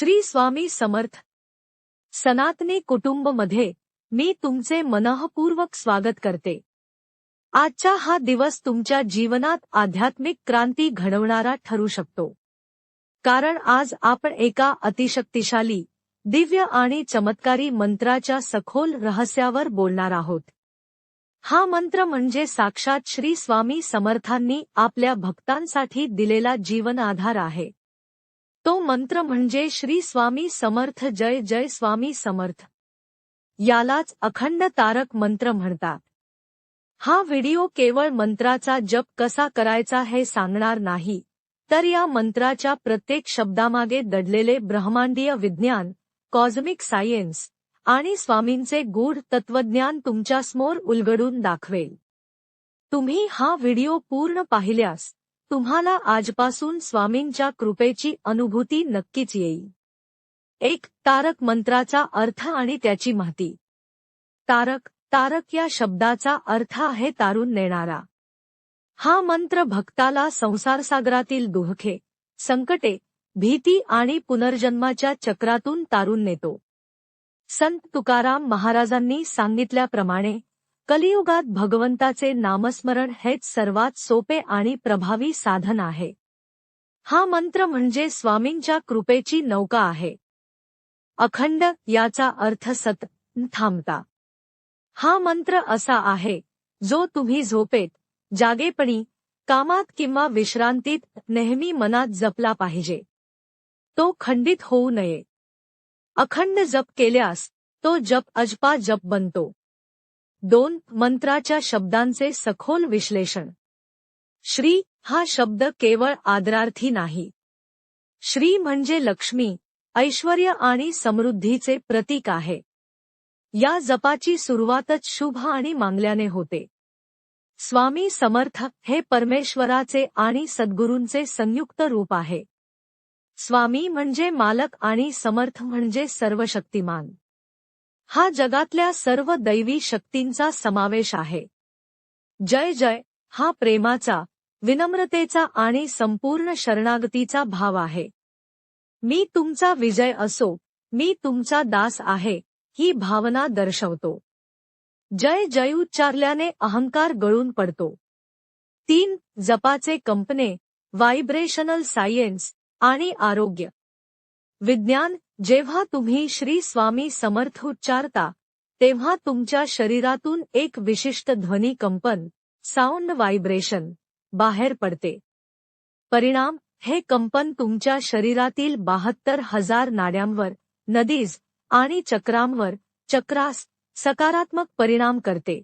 श्री स्वामी समर्थ. सनातनी कुटुंबमध्ये मी तुमचे मनःपूर्वक स्वागत करते. आजचा हा दिवस तुमच्या जीवनात आध्यात्मिक क्रांती घडवणारा ठरू शकतो. कारण आज आपण एका अतिशक्तिशाली दिव्य आणि चमत्कारी मंत्राच्या सखोल रहस्यावर बोलणार आहोत. हा मंत्र म्हणजे साक्षात श्री स्वामी समर्थांनी आपल्या भक्तांसाठी दिलेला जीवन आधार आहे. तो मंत्र म्हणजे श्री स्वामी समर्थ जय जय स्वामी समर्थ. यालाच अखंड तारक मंत्र म्हणतात. हा व्हिडिओ केवळ मंत्राचा जप कसा करायचा हे सांगणार नाही तर या मंत्राच्या प्रत्येक शब्दामागे दडलेले ब्रह्मांडीय विज्ञान कॉझमिक सायन्स आणि स्वामींचे गूढ तत्वज्ञान तुमच्यासमोर उलगडून दाखवेल. तुम्ही हा व्हिडिओ पूर्ण पाहिल्यास तुम्हाला आजपासून स्वामींच्या कृपेची अनुभूती नक्कीच येईल. एक तारक मंत्राचा अर्थ आणि त्याची माहिती. तारक तारक या शब्दाचा अर्थ आहे तारून नेणारा. हा मंत्र भक्ताला संसारसागरातील दुःखे संकटे भीती आणि पुनर्जन्माच्या चक्रातून तारून नेतो. संत तुकाराम महाराजांनी सांगितल्याप्रमाणे कलियुगात भगवंताचे नामस्मरण हेच सर्वात सोपे आणि प्रभावी साधन आहे. हा मंत्र म्हणजे स्वामींच्या कृपेची नौका आहे. अखंड याचा अर्थ सत थांबता. हा मंत्र असा आहे जो तुम्ही झोपेत जागेपणी कामात किंवा विश्रांतीत नेहमी मनात जपला पाहिजे. तो खंडित होऊ नये. अखंड जप केल्यास तो जप अजपा जप बनतो. दोन मंत्राच्या शब्दांचे सखोल विश्लेषण. श्री हा शब्द केवळ आदरार्थी नाही. श्री म्हणजे लक्ष्मी ऐश्वर आणि समृद्धीचे प्रतीक आहे. या जपाची सुरुवातच शुभ आणि मांगल्याने होते. स्वामी समर्थ हे परमेश्वराचे आणि सद्गुरूंचे संयुक्त रूप आहे. स्वामी म्हणजे मालक आणि समर्थ म्हणजे सर्वशक्तिमान. हा जगातल्या सर्व दैवी शक्तींचा समावेश आहे. जय जय हा प्रेमाचा विनम्रतेचा आणि संपूर्ण शरणागतीचा भाव आहे. मी तुमचा विजय असो मी तुमचा दास आहे ही भावना दर्शवतो. जय जय उच्चारल्याने अहंकार गळून पडतो. तीन जपाचे कंपने व्हायब्रेशनल सायन्स आणि आरोग्य. विज्ञान जेव्हा तुम्ही श्री स्वामी समर्थ उच्चारता तेव्हा तुमच्या शरीरातून एक विशिष्ट ध्वनी कंपन साऊंड व्हायब्रेशन बाहेर पडते. परिणाम हे कंपन तुमच्या शरीरातील बहात्तर हजार नाड्यांवर नदीज आणि चक्रांवर चक्रास सकारात्मक परिणाम करते.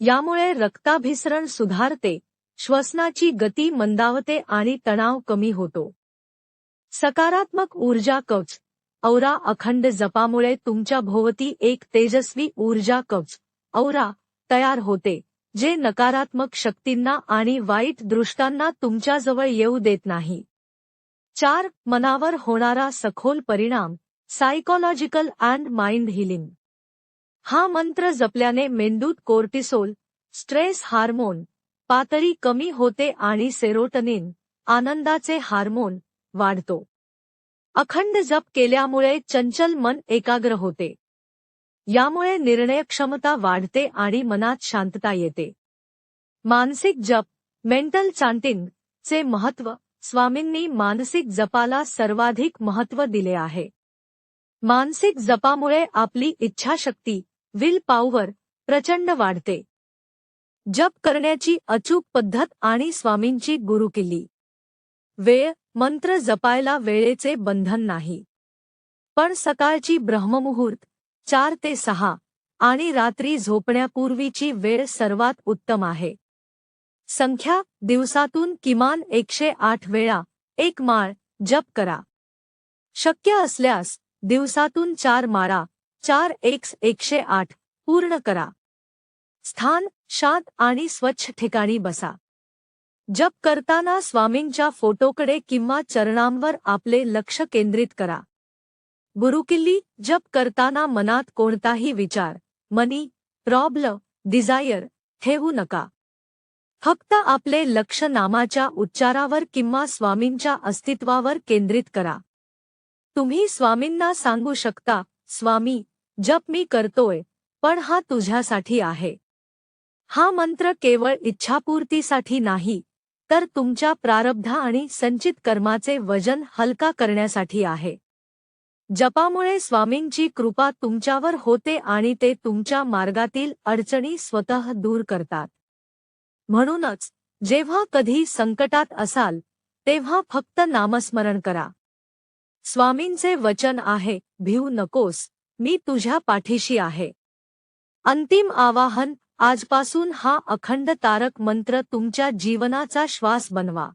यामुळे रक्ताभिसरण सुधारते श्वसनाची गती मंदावते आणि तणाव कमी होतो. सकारात्मक ऊर्जा कवच. औरा अखंड जपामुळे तुमच्या भोवती एक तेजस्वी ऊर्जा कवच. औरा तयार होते जे नकारात्मक शक्तींना आणि वाईट दृष्टांना तुमच्याजवळ येऊ देत नाही. चार मनावर होणारा सखोल परिणाम सायकोलॉजिकल अँड माइंड हिलिंग हा मंत्र जपल्याने मेंदूत कोर्टिसोल स्ट्रेस हार्मोन पातळी कमी होते आणि सेरोटनिन आनंदाचे हार्मोन वाढतो. अखंड जप केल्यामुळे चंचल मन एकाग्र होते. यामुळे निर्णयक्षमता वाढते आणि मनात शांतता येते. मानसिक जप मेंटल चांटिंग चे महत्त्व स्वामींनी मानसिक जपाला सर्वाधिक महत्त्व दिले आहे. मानसिक जपामुळे आपली इच्छाशक्ती विल पॉवर प्रचंड वाढते. जप करण्याची अचूक पद्धत आणि स्वामींची गुरुकिल्ली. वेळ मंत्र जपायला वेळेचे बंधन नाही. पण सकाळची ब्रह्ममुहूर्त चार ते सहा आणि रात्री झोपण्यापूर्वीची वेळ सर्वात उत्तम आहे. संख्या दिवसातून किमान एकशे आठ वेळा एक माळ जप करा. शक्य असल्यास दिवसातून चार माळा चार एक्स एकशे आठ पूर्ण करा. स्थान शांत आणि स्वच्छ ठिकाणी बसा. जप करताना स्वामींच्या फोटोकडे किंवा चरणांवर आपले लक्ष केंद्रित करा. गुरुकिल्ली जप करताना मनात कोणताही विचार मनी प्रॉब्ल डिझायर ठेवू नका. फक्त आपले लक्ष नामाच्या उच्चारावर किंवा स्वामींच्या अस्तित्वावर केंद्रित करा. तुम्ही स्वामींना सांगू शकता स्वामी जप मी करतोय पण हा तुझ्यासाठी आहे. हा मंत्र केवळ इच्छापूर्तीसाठी नाही तर तुमच्या प्रारब्ध आणि संचित कर्माचे वजन हलका करण्यासाठी आहे. जपामुळे स्वामींची कृपा तुमच्यावर होते आणि ते तुमच्या मार्गातील अडचणी स्वतः दूर करतात. म्हणूनच जेव्हा कधी संकटात असाल तेव्हा फक्त नामस्मरण करा. स्वामींचे वचन आहे भिऊ नकोस मी तुझ्या पाठीशी आहे. अंतिम आवाहन आजपासून हा अखंड तारक मंत्र तुमच्या जीवनाचा श्वास बनवा.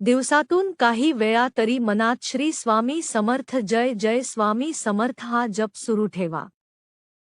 दिवसातून काही वेळा तरी मनात श्री स्वामी समर्थ जय जय स्वामी समर्थ हा जप सुरू ठेवा.